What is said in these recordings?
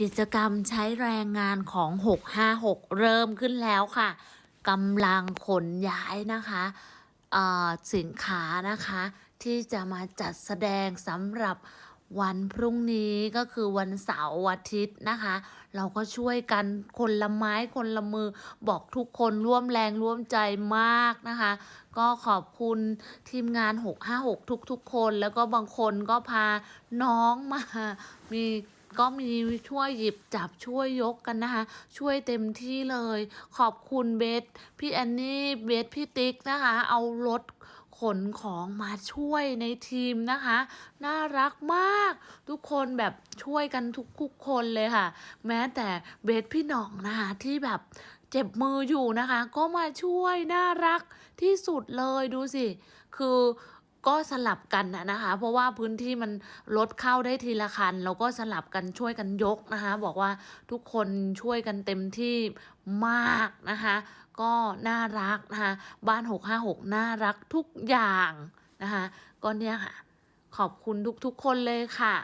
กิจกรรมใช้แรงงานของ 656 เริ่มขึ้นแล้วค่ะกำลังขนย้ายนะคะสินค้านะคะ ที่จะมาจัดแสดงสำหรับวันพรุ่งนี้ก็คือวันเสาร์อาทิตย์นะคะ เราก็ช่วยกันคนละไม้คนละมือบอกทุกคนร่วมแรงร่วมใจมากนะคะ ก็ขอบคุณทีมงาน 656 ทุกๆคน แล้วก็บางคนก็พาน้องมามี ก็มีช่วยหยิบจับช่วยยกกันนะคะ ช่วยเต็มที่เลย ขอบคุณเบสพี่แอนนี่เบสพี่ติ๊กนะคะ เอารถขนของมาช่วยในทีมนะคะ น่ารักมาก ทุกคนแบบช่วยกันทุกๆคนเลยค่ะ แม้แต่เบสพี่หน่องนะคะที่แบบเจ็บมืออยู่นะคะ ก็มาช่วยน่ารักที่สุดเลยดูสิ คือ ก็สลับกันนะคะ เพราะว่าพื้นที่มันรถเข้าได้ทีละคันเราก็สลับกันช่วยกันยกนะคะ บอกว่าทุกคนช่วยกันเต็มที่มากนะคะ ก็น่ารักนะคะ บ้าน 656 น่ารักทุกอย่างนะคะก็เนี่ยค่ะ ขอบคุณทุกๆคนเลยค่ะ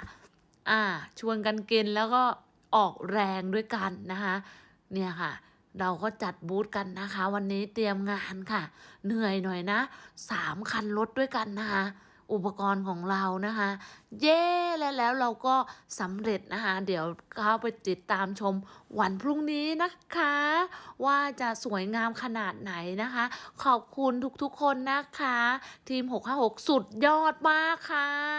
อ่า ชวนกันกินแล้วก็ออกแรงด้วยกันนะคะ เนี่ยค่ะ เราก็จัดบูธกันนะคะ วันนี้เตรียมงานค่ะ เหนื่อยหน่อยนะสามคันรถด้วยกันนะคะอุปกรณ์ของเรานะคะ เย้แล้วแล้วเราก็สำเร็จนะคะ เดี๋ยวเข้าไปติดตามชมวันพรุ่งนี้นะคะ ว่าจะสวยงามขนาดไหนนะคะ ขอบคุณทุกๆคนนะคะ ทีม 656 สุดยอดมากค่ะ